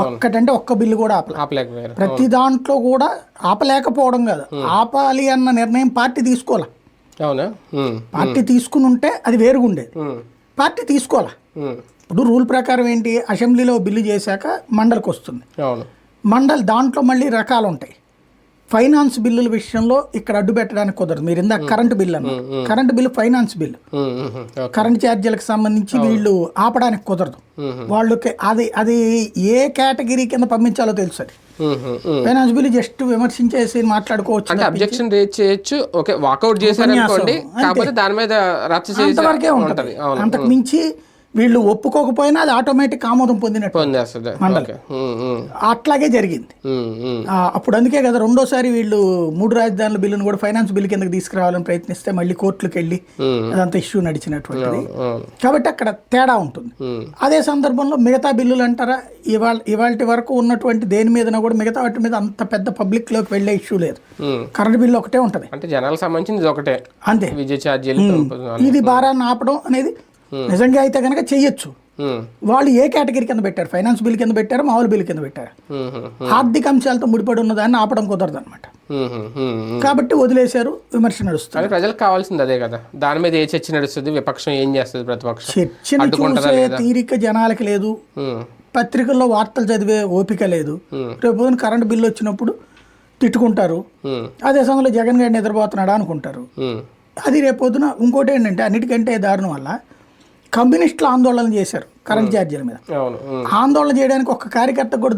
ఒక్కటంటే ఒక్క బిల్లు కూడా ఆపలే. ఆపలేకపోయారు. ప్రతి దాంట్లో కూడా ఆపలేకపోవడం కాదు. ఆపాలి అన్న నిర్ణయం పార్టీ తీసుకోవాలా? అవునా? పార్టీ తీసుకుని ఉంటే అది వేరుగా ఉండేది ఉమ్, పార్టీ తీసుకోవాలా? ఇప్పుడు రూల్ ప్రకారం ఏంటి? అసెంబ్లీలో బిల్లు చేశాక మండలికి వస్తుంది మండల్ దాంట్లో మళ్ళీ రకాలు ఉంటాయి ఫైనాన్స్ బిల్లుల విషయంలో ఇక్కడ అడ్డు పెట్టడానికి కుదరదు. మీరు ఇందాక కరెంటు బిల్లు అన్న current bill finance okay. Current ఛార్జీలకు సంబంధించి వీళ్ళు ఆపడానికి కుదరదు. వాళ్ళకి అది అది ఏ కేటగిరీ కింద పంపించాలో తెలుసు అది. ఫైనాన్స్ బిల్లు జస్ట్ విమర్శించేసి మాట్లాడుకోవచ్చు అంటే అబ్జెక్షన్ రేజ్ చేయొచ్చు. ఓకే వాకౌట్ చేశారు అనుకోండి కాకపోతే దాని మీద రచ్చ చేసి అంతవరకే ఉంటది. అంతకు మించి వీళ్ళు ఒప్పుకోకపోయినా అది ఆటోమేటిక్ ఆమోదం పొందినట్టు ఉమ్, అట్లాగే జరిగింది. అప్పుడు అందుకే కదా రెండోసారి వీళ్ళు మూడు రాజధానుల బిల్లును కూడా ఫైనాన్స్ బిల్ కిందకి తీసుకురావాలని ప్రయత్నిస్తే మళ్ళీ కోర్టులకు వెళ్ళి అదంతా ఇష్యూ నడిచినటువంటిది. కాబట్టి అక్కడ తేడా ఉంటుంది. అదే సందర్భంలో మిగతా బిల్లులు అంటారా? ఇవాళ ఇవాళ వరకు ఉన్నటువంటి దేని మీదన కూడా మిగతా వాటి మీద అంత పెద్ద పబ్లిక్లోకి వెళ్ళే ఇష్యూ లేదు. కరెంట్ బిల్లు ఒకటే ఉంటుంది. అంటే జనాలకు సంబంధించింది ఒకటే. అంతే. విద్యుత్ ఛార్జీలు ఇది భారాన్ని ఆపడం అనేది నిజంగా అయితే కనుక చెయ్యొచ్చు. ఉమ్, వాళ్ళు ఏ కేటగిరీ కింద పెట్టారు? ఫైనాన్స్ బిల్ కింద పెట్టారు? మామూలు బిల్ కింద పెట్టారు? ఉమ్, ఆర్థిక అంశాలతో ముడిపడి ఉన్న దాన్ని ఆపడం కుదరదు అనమాట. కాబట్టి వదిలేశారు విమర్శ నడుస్తుంది. ప్రజలకు కావాల్సింది అదే కదా. దాని మీద ఏ చర్చ నడుస్తుంది? విపక్షం ఏం చేస్తుంది ప్రతిపక్షం? చర్చని చూసే? తీరిక జనాలకి లేదు. పత్రికల్లో వార్తలు చదివే ఓపిక లేదు. Hmm. రేపు పొద్దున కరెంట్ బిల్లు వచ్చినప్పుడు తిట్టుకుంటారు. అదే సమయంలో జగన్ గారు నిద్రపోతున్నాడా అనుకుంటారు. అది రేపు పొద్దున ఇంకోటి ఏంటంటే అన్నిటికంటే దారుణం వల్ల కమ్యూనిస్టులు ఆందోళన చేశారు కరెంట్ ఛార్జీల మీద. ఉమ్, ఆందోళన చేయడానికి ఒక కార్యకర్త కూడా